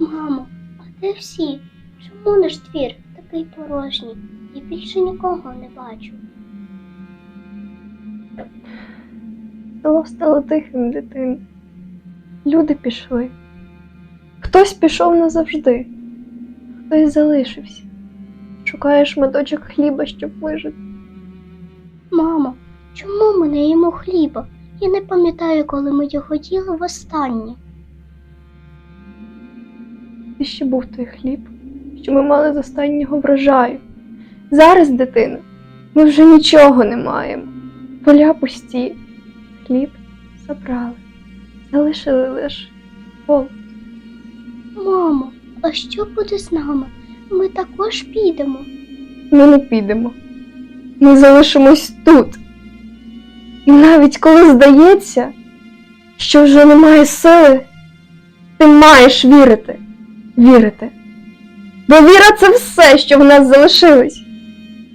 Мамо, а де всі? Чому наш двір такий порожній? Я більше нікого не бачу. Село стало тихим, дитин. Люди пішли. Хтось пішов назавжди, хтось залишився. Шукає шматочок хліба, щоб вижити. Мамо, чому ми не їмо хліба? Я не пам'ятаю, коли ми його їли востаннє. Де ще був той хліб, що ми мали з останнього врожаю. Зараз, дитина, ми вже нічого не маємо. Поля пусті, хліб забрали, залишили лише голод. Мамо, а що буде з нами? Ми також підемо. Ми не підемо. Ми залишимось тут. І навіть коли здається, що вже немає сили, ти маєш вірити, вірити. Бо віра це все, що в нас залишилось.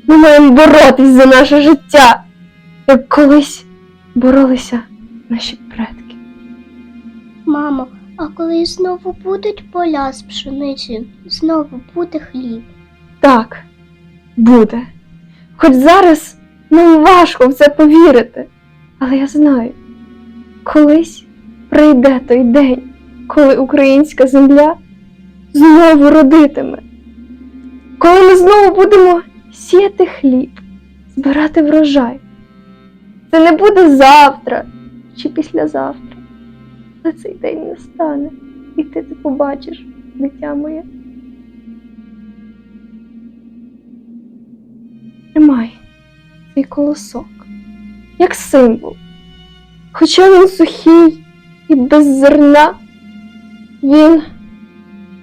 Ми маємо боротись за наше життя, як колись боролися наші предки. Мамо, а коли знову будуть поля з пшеницею, знову буде хліб. Так, буде. Хоч зараз нам важко в це повірити, але я знаю, колись прийде той день, коли українська земля знову родитиме, коли ми знову будемо сіяти хліб, збирати врожай. Це не буде завтра чи післязавтра, але цей день настане, і ти це побачиш, дитя моє. Тримай цей колосок, як символ. Хоча він сухий і без зерна, він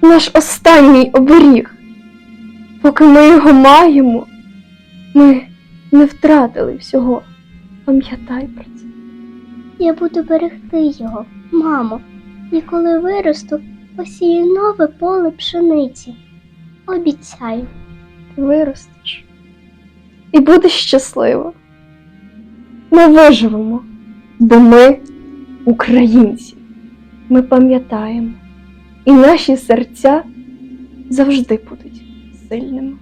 наш останній оберіг. Поки ми його маємо, ми не втратили всього. Пам'ятай про це. Я буду берегти його, мамо, і коли виросту, посію нове поле пшениці. Обіцяю. Ти виростеш і будеш щаслива. Ми виживемо, бо ми українці. Ми пам'ятаємо, і наші серця завжди будуть сильними.